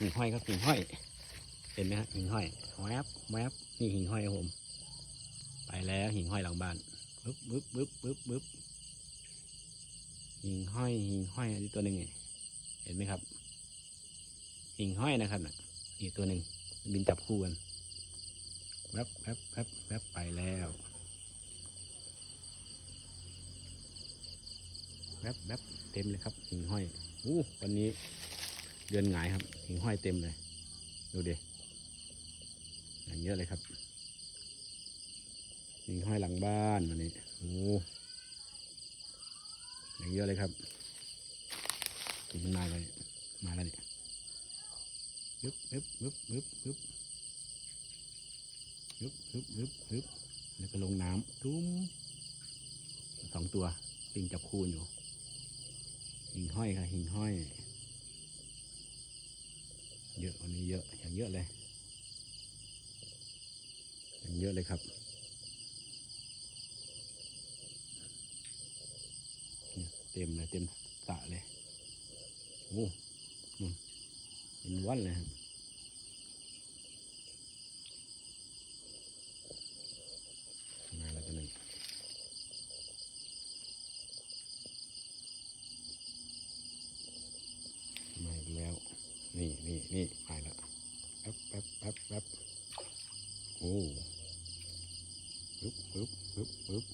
หิ่งห้อยครับหิ่งห้อย เห็นไหมฮะหิ่งห้อยแวบแวบนี่หิ่งห้อยครับผม ไปแล้วหิ่งห้อยหลังบ้านปึ๊บปึ๊บปึ๊บปึ๊บปึ๊บหิ่งห้อยหิ่งห้อยอันนี้ตัวหนึ่งเห็นไหมครับ หิ่งห้อยนะครับนะอีกตัวหนึ่งบินจับคู่กันแวบแวบแวบแวบไปแล้วแวบแวบเต็มเลยครับหิ่งห้อยอู้วันนี้ เดือนหงายครับหิ่งห้อยเต็มเลย ดูดิอย่างเยอะเลยครับหิ่งห้อยหลังบ้านวันนี้โอ้อย่างเยอะเลยครับมันมาเลยมาแล้วเนี่ปึ๊บปึ๊บปึ๊บปึ๊บปึ๊บปึ๊บปึ๊บปึ๊บปึ๊บแล้วก็ลงน้ำตุ้มสองตัวปิงจับคูนอยู่หิ่งห้อยค่ะหิ่งห้อย เยอะวันนี้เยอะอย่างเยอะเลยอย่างเยอะเลยครับเต็มเลยเต็มสระเลยโอ้เป็นวันเลยครับ นี่นี่นี่ไปละแป๊บแป๊บแป๊บแป๊บโอ้ปึ๊บปึ๊บปึ๊บปึ๊บ